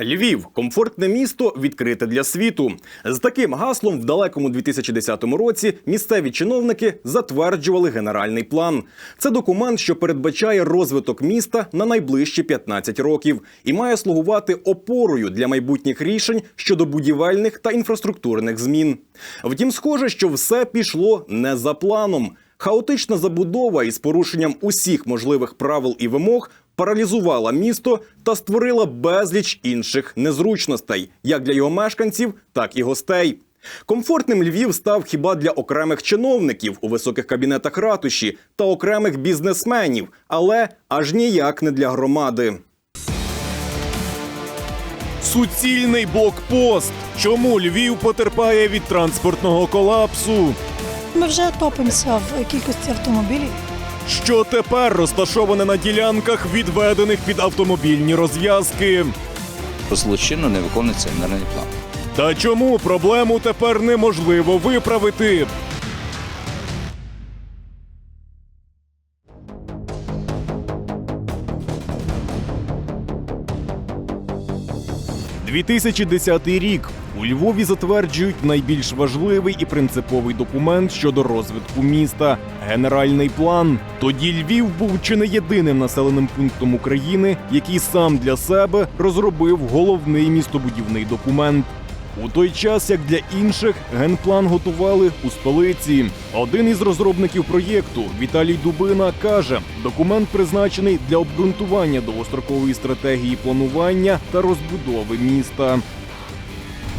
Львів комфортне місто відкрите для світу. З таким гаслом в далекому 2010 році місцеві чиновники затверджували генеральний план. Це документ, що передбачає розвиток міста на найближчі 15 років і має слугувати опорою для майбутніх рішень щодо будівельних та інфраструктурних змін. Втім, схоже, що все пішло не за планом. Хаотична забудова із порушенням усіх можливих правил і вимог паралізувала місто та створила безліч інших незручностей, як для його мешканців, так і гостей. Комфортним Львів став хіба для окремих чиновників у високих кабінетах ратуші та окремих бізнесменів, але аж ніяк не для громади. Суцільний блокпост. Чому Львів потерпає від транспортного колапсу? Ми вже топимося в кількості автомобілів. Що тепер розташоване на ділянках, відведених під автомобільні розв'язки? злочинно не виконується генеральний план. Та чому проблему тепер неможливо виправити? «2010 рік у Львові затверджують найбільш важливий і принциповий документ щодо розвитку міста генеральний план. Тоді Львів був чи не єдиним населеним пунктом України, який сам для себе розробив головний містобудівний документ. У той час, як для інших, генплан готували у столиці. Один із розробників проєкту Віталій Дубина каже, документ призначений для обґрунтування довгострокової стратегії планування та розбудови міста.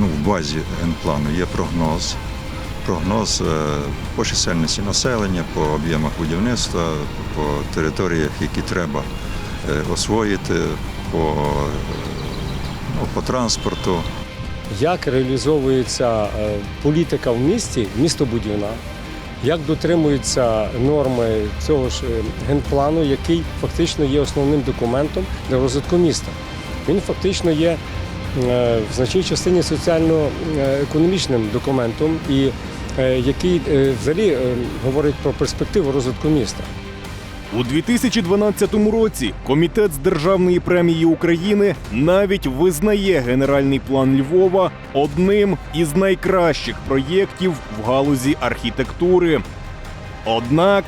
ну, в базі генплану є прогноз. Прогноз е, по чисельності населення, по об'ємах будівництва, по територіях, які треба е, освоїти, по, е, ну, по транспорту. Як реалізовується е, політика в місті, містобудівна, як дотримуються норми цього ж е, генплану, який фактично є основним документом для розвитку міста. Він фактично є е, в значній частині соціально-економічним документом, і який взагалі говорить про перспективу розвитку міста. У 2012 році комітет з державної премії України навіть визнає генеральний план Львова одним із найкращих проєктів в галузі архітектури. Однак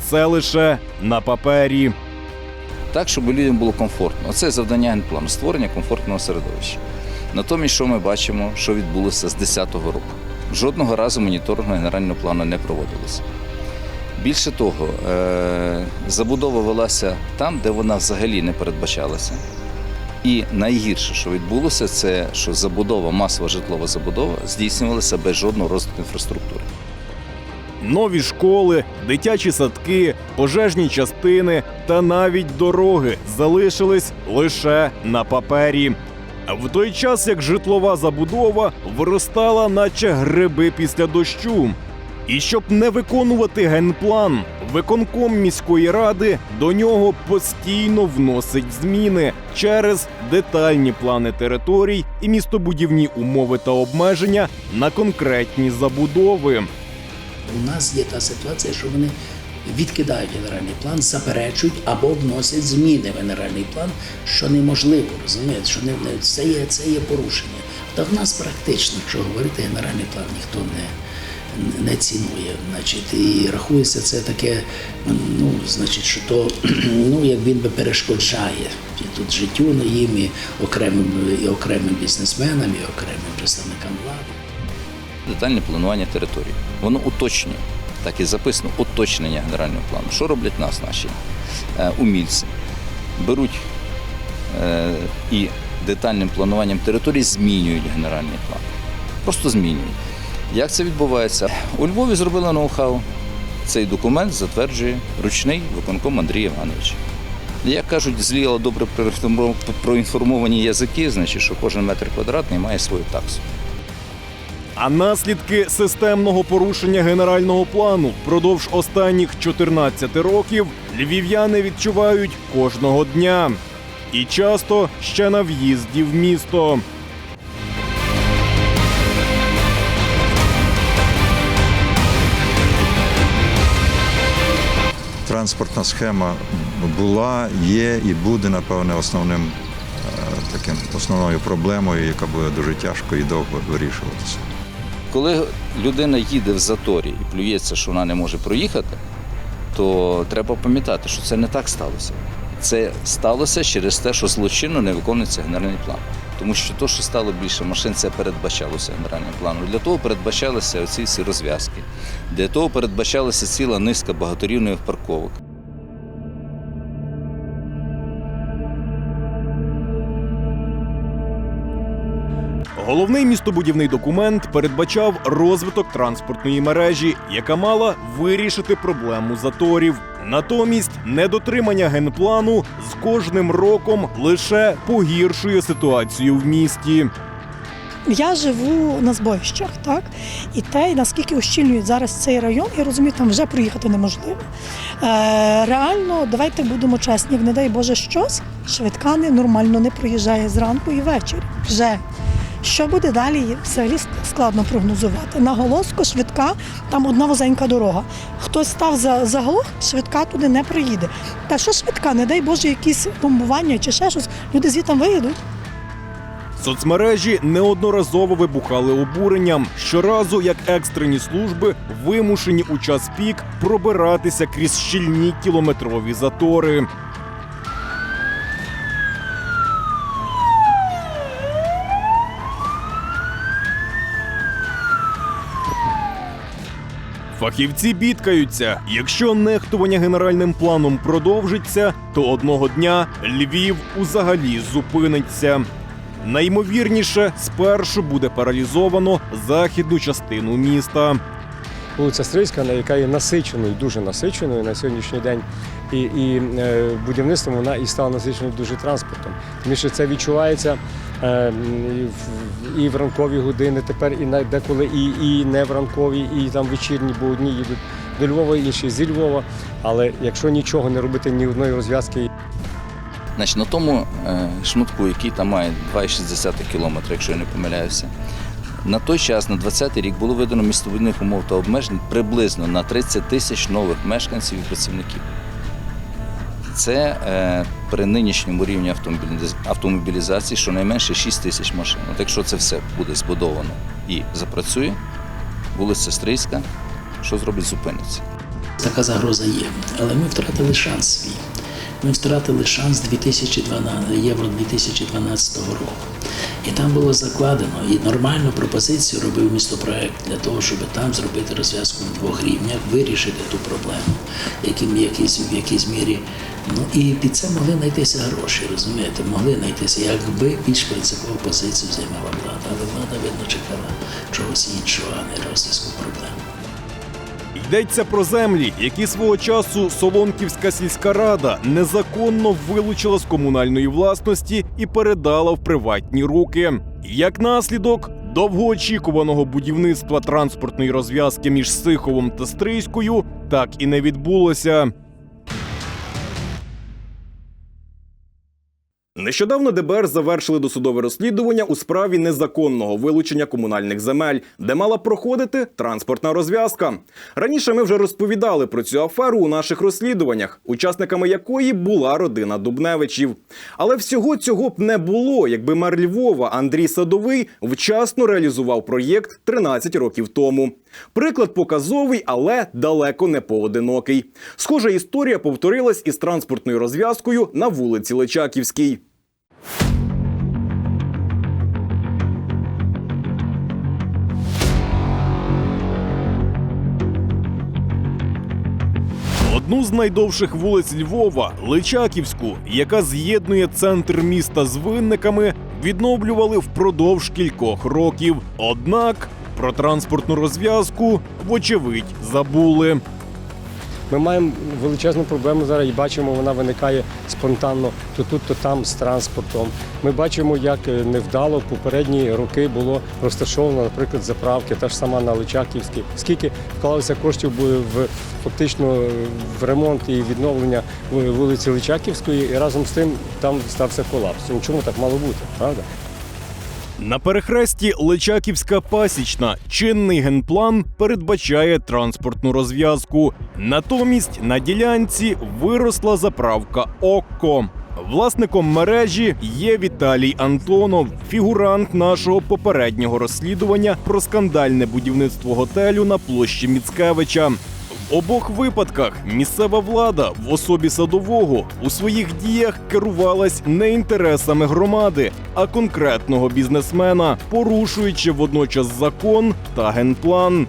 це лише на папері. Так, щоб людям було комфортно. Оце завдання генплану створення комфортного середовища. Натомість, що ми бачимо, що відбулося з 2010 року? Жодного разу моніторингу генерального плану не проводилося. Більше того, е, забудова велася там, де вона взагалі не передбачалася. І найгірше, що відбулося, це що забудова, масова житлова забудова здійснювалася без жодного розвитку інфраструктури. Нові школи, дитячі садки, пожежні частини та навіть дороги залишились лише на папері. В той час як житлова забудова виростала, наче гриби після дощу. І щоб не виконувати генплан, виконком міської ради до нього постійно вносить зміни через детальні плани територій і містобудівні умови та обмеження на конкретні забудови. У нас є та ситуація, що вони відкидають генеральний план, заперечують або вносять зміни в генеральний план, що неможливо, розумієте, що не, це, є, це є порушення. Та в нас практично, якщо говорити, генеральний план ніхто не, не цінує. Значить, і рахується це таке, ну, значить, що то ну, як він би перешкоджає тут життю на їм, і окремим, і окремим бізнесменам, і окремим представникам влади. Детальне планування території. Воно уточнює, так і записано, уточнення генерального плану. Що роблять нас, наші е, умільці? Беруть е, і детальним плануванням території змінюють генеральний план. Просто змінюють. Як це відбувається? У Львові зробили ноу-хау. Цей документ затверджує ручний виконком Андрій Іванович. Як кажуть, злі, але добре проінформовані язики, значить, що кожен метр квадратний має свою таксу. А наслідки системного порушення генерального плану впродовж останніх 14 років львів'яни відчувають кожного дня. І часто ще на в'їзді в місто. Транспортна схема була, є і буде, напевне, основним е, таким основною проблемою, яка буде дуже тяжко і довго вирішуватися. Коли людина їде в заторі і плюється, що вона не може проїхати, то треба пам'ятати, що це не так сталося. Це сталося через те, що злочинно не виконується генеральний план. Тому що те, що стало більше машин, це передбачалося генеральним планом. Для того передбачалися оці всі розв'язки. Для того передбачалася ціла низка багаторівних парковок. Головний містобудівний документ передбачав розвиток транспортної мережі, яка мала вирішити проблему заторів. Натомість недотримання генплану з кожним роком лише погіршує ситуацію в місті. Я живу на збоїщах, так? І те, наскільки ущільнюють зараз цей район, я розумію, там вже проїхати неможливо. Е, реально, давайте будемо чесні, не дай Боже щось, швидка не нормально не проїжджає зранку і ввечері. Вже. Що буде далі, взагалі складно прогнозувати. На Голоско швидка, там одна вузенька дорога. Хтось став за заглох, швидка туди не проїде. Та що швидка, не дай Боже, якісь бомбування чи ще щось, люди звідти виїдуть. Соцмережі неодноразово вибухали обуренням. Щоразу, як екстрені служби вимушені у час пік пробиратися крізь щільні кілометрові затори. Фахівці бідкаються. Якщо нехтування генеральним планом продовжиться, то одного дня Львів узагалі зупиниться. Наймовірніше, спершу буде паралізовано західну частину міста. Вулиця Стрийська, яка є насиченою, дуже насиченою на сьогоднішній день. І, і е, будівництвом вона і стала насиченою дуже транспортом. Тому що це відчувається і, в, ранкові години, тепер і деколи і, і не в ранкові, і там вечірні, бо одні їдуть до Львова, інші зі Львова. Але якщо нічого не робити, ні одної розв'язки Значить, на тому е, шматку, який там має 2,6 кілометра, якщо я не помиляюся, на той час, на 20-й рік, було видано містобудівних умов та обмежень приблизно на 30 тисяч нових мешканців і працівників. Це е, при нинішньому рівні автомобілі- автомобілізації щонайменше 6 тисяч машин. От якщо це все буде збудовано і запрацює, вулиця Стрийська, що зробить, зупиниться. Така загроза є, але ми втратили шанс свій. Ми втратили шанс 2012, Євро 2012 року. І там було закладено і нормальну пропозицію робив містопроект для того, щоб там зробити розв'язку на двох рівнях, вирішити ту проблему, яким якійсь, в якійсь мірі. Ну і під це могли знайтися гроші, розумієте, могли знайтися, якби більш принципову позицію займала влада. Але влада, видно, чекала чогось іншого, а не розв'язку проблеми. Йдеться про землі, які свого часу Солонківська сільська рада незаконно вилучила з комунальної власності і передала в приватні руки. Як наслідок довгоочікуваного будівництва транспортної розв'язки між Сиховом та Стрийською так і не відбулося. Нещодавно ДБР завершили досудове розслідування у справі незаконного вилучення комунальних земель, де мала проходити транспортна розв'язка. Раніше ми вже розповідали про цю аферу у наших розслідуваннях, учасниками якої була родина Дубневичів. Але всього цього б не було, якби мер Львова Андрій Садовий вчасно реалізував проєкт 13 років тому. Приклад показовий, але далеко не поодинокий. Схожа історія повторилась із транспортною розв'язкою на вулиці Личаківській. Одну з найдовших вулиць Львова Личаківську, яка з'єднує центр міста з винниками, відновлювали впродовж кількох років. Однак про транспортну розв'язку, вочевидь, забули. Ми маємо величезну проблему зараз і бачимо, вона виникає спонтанно то тут, то там з транспортом. Ми бачимо, як е, невдало попередні роки було розташовано, наприклад, заправки, та ж сама на Личаківській. Скільки вклалося коштів в фактично в ремонт і відновлення вулиці Личаківської, і разом з тим там стався колапс. Чому так мало бути, правда? На перехресті Личаківська пасічна чинний генплан передбачає транспортну розв'язку. Натомість на ділянці виросла заправка Окко. Власником мережі є Віталій Антонов, фігурант нашого попереднього розслідування про скандальне будівництво готелю на площі Міцкевича. Обох випадках місцева влада в особі садового у своїх діях керувалась не інтересами громади, а конкретного бізнесмена, порушуючи водночас закон та генплан.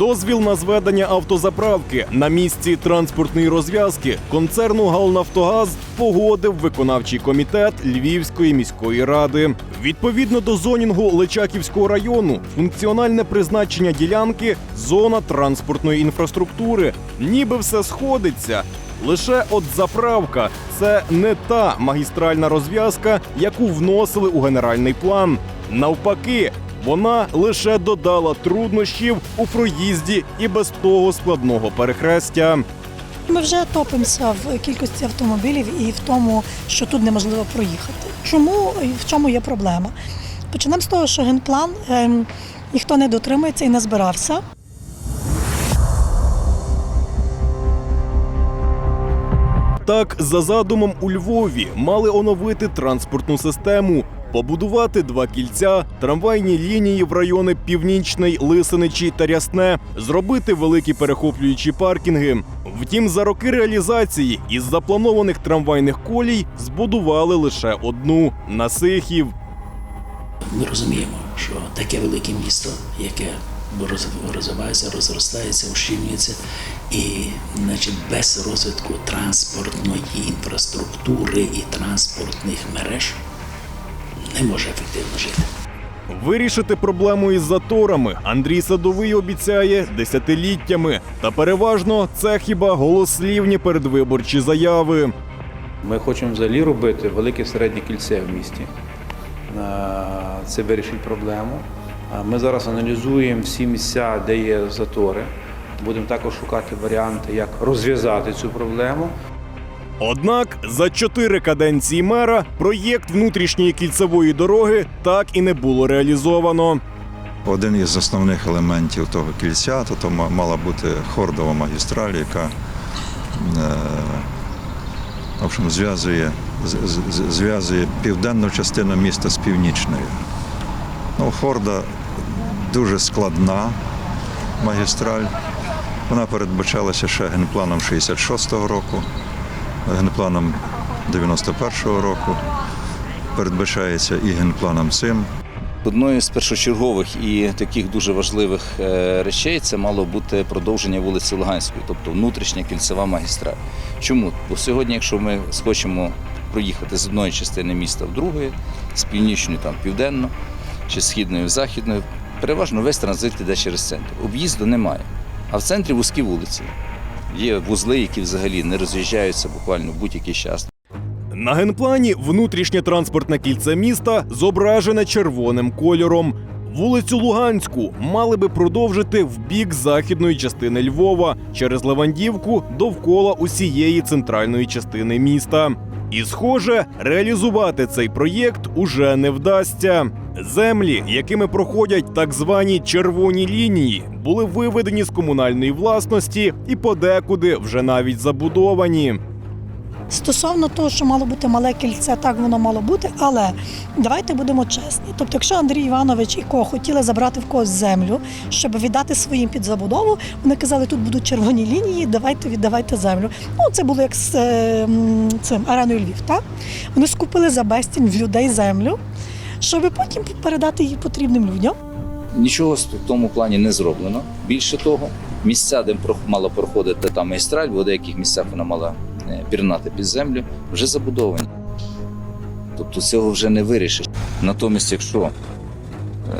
Дозвіл на зведення автозаправки на місці транспортної розв'язки концерну Галнафтогаз погодив виконавчий комітет Львівської міської ради. Відповідно до зонінгу Личаківського району, функціональне призначення ділянки зона транспортної інфраструктури. Ніби все сходиться. Лише от заправка це не та магістральна розв'язка, яку вносили у генеральний план. Навпаки, вона лише додала труднощів у проїзді і без того складного перехрестя. Ми вже топимося в кількості автомобілів і в тому, що тут неможливо проїхати. Чому і в чому є проблема? Почнемо з того, що генплан ем, ніхто не дотримується і не збирався. Так, за задумом у Львові мали оновити транспортну систему, побудувати два кільця, трамвайні лінії в райони Північний, Лисиничі та Рясне, зробити великі перехоплюючі паркінги. Втім, за роки реалізації із запланованих трамвайних колій збудували лише одну на Сихів. Ми розуміємо, що таке велике місто, яке роз- розвивається, розростається, ущільнюється, і значить, без розвитку транспортної інфраструктури і транспортних мереж не може ефективно жити. Вирішити проблему із заторами Андрій Садовий обіцяє десятиліттями. Та переважно це хіба голослівні передвиборчі заяви. Ми хочемо взагалі робити велике середнє кільце в місті. Це вирішить проблему. Ми зараз аналізуємо всі місця, де є затори. Будемо також шукати варіанти, як розв'язати цю проблему. Однак за чотири каденції мера проєкт внутрішньої кільцевої дороги так і не було реалізовано. Один із основних елементів того кільця то, то мала бути хордова магістраль, яка е, в общем, зв'язує, зв'язує південну частину міста з північною. Ну, хорда дуже складна магістраль. Вона передбачалася ще генпланом 66-го року, генпланом 91-го року. Передбачається і генпланом цим. Одною з першочергових і таких дуже важливих е, речей це мало бути продовження вулиці Луганської, тобто внутрішня кільцева магістраль. Чому? Бо сьогодні, якщо ми схочемо проїхати з одної частини міста в другої, з північної там в південну, чи східної в західну, переважно весь транзит йде через центр. Об'їзду немає. А в центрі вузькі вулиці. Є вузли, які взагалі не роз'їжджаються буквально будь-який час. На генплані внутрішнє транспортне кільце міста зображене червоним кольором. Вулицю Луганську мали би продовжити в бік західної частини Львова через Левандівку довкола усієї центральної частини міста. І, схоже, реалізувати цей проєкт уже не вдасться. Землі, якими проходять так звані червоні лінії, були виведені з комунальної власності і подекуди вже навіть забудовані. Стосовно того, що мало бути мале кільце, так воно мало бути, але давайте будемо чесні. Тобто, якщо Андрій Іванович і Ко хотіли забрати в когось землю, щоб віддати своїм під забудову, вони казали, тут будуть червоні лінії, давайте віддавайте землю. Ну, це було як з е, цим ареною Львів. Так? Вони скупили за безцінь в людей землю, щоб потім передати її потрібним людям. Нічого в тому плані не зроблено. Більше того, місця, де мала проходити та магістраль, в деяких місцях вона мала пірнати під землю, вже забудовані. Тобто цього вже не вирішиш. Натомість, якщо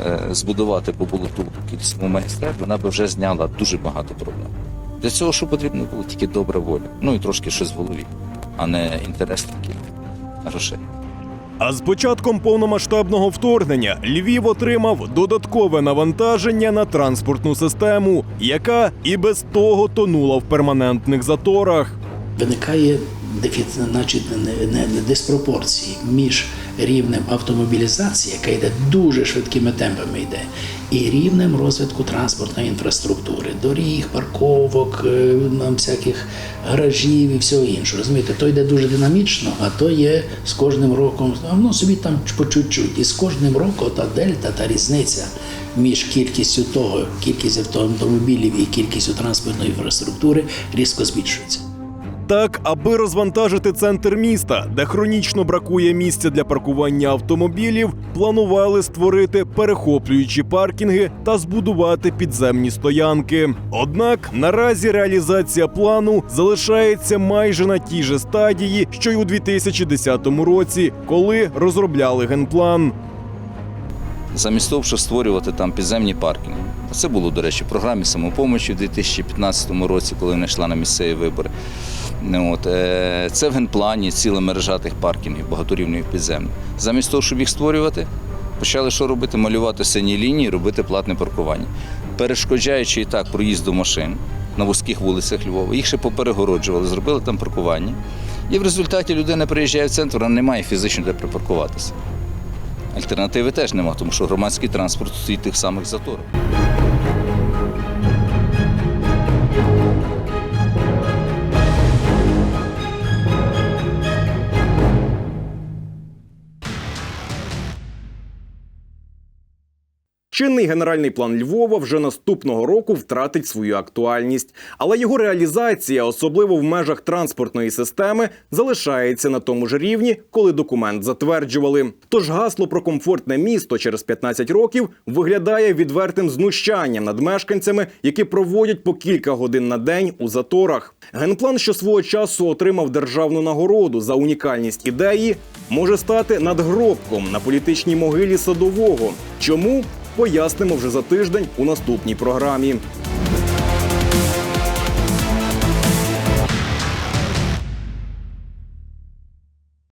е, збудувати по болоту кільцеву магістраль, вона би вже зняла дуже багато проблем. Для цього що потрібно було тільки добра воля, ну і трошки щось в голові, а не інтерес такий грошей. А з початком повномасштабного вторгнення Львів отримав додаткове навантаження на транспортну систему, яка і без того тонула в перманентних заторах. Виникає значить, диспропорції між рівнем автомобілізації, яка йде дуже швидкими темпами йде, і рівнем розвитку транспортної інфраструктури, доріг, парковок, е, нам всяких гаражів і всього іншого. Розумієте, то йде дуже динамічно, а то є з кожним роком, воно собі там по чуть-чуть. І з кожним роком та дельта, та різниця між кількістю того, кількістю автомобілів і кількістю транспортної інфраструктури різко збільшується. Так, аби розвантажити центр міста, де хронічно бракує місця для паркування автомобілів, планували створити перехоплюючі паркінги та збудувати підземні стоянки. Однак наразі реалізація плану залишається майже на тій же стадії, що й у 2010 році, коли розробляли генплан. Замість того, щоб створювати там підземні паркінги. Це було, до речі, в програмі самопомочі в 2015 році, коли вона йшла на місцеві вибори. Ну, От, е, це в генплані ціла мережа тих паркінгів, багаторівних підземних. Замість того, щоб їх створювати, почали що робити? Малювати сині лінії, робити платне паркування. Перешкоджаючи і так проїзду машин на вузьких вулицях Львова, їх ще поперегороджували, зробили там паркування. І в результаті людина приїжджає в центр, вона не має фізично де припаркуватися. Альтернативи теж нема, тому що громадський транспорт стоїть тих самих заторах. Чинний генеральний план Львова вже наступного року втратить свою актуальність, але його реалізація, особливо в межах транспортної системи, залишається на тому ж рівні, коли документ затверджували. Тож гасло про комфортне місто через 15 років виглядає відвертим знущанням над мешканцями, які проводять по кілька годин на день у заторах. Генплан, що свого часу отримав державну нагороду за унікальність ідеї, може стати надгробком на політичній могилі садового. Чому? Пояснимо вже за тиждень у наступній програмі.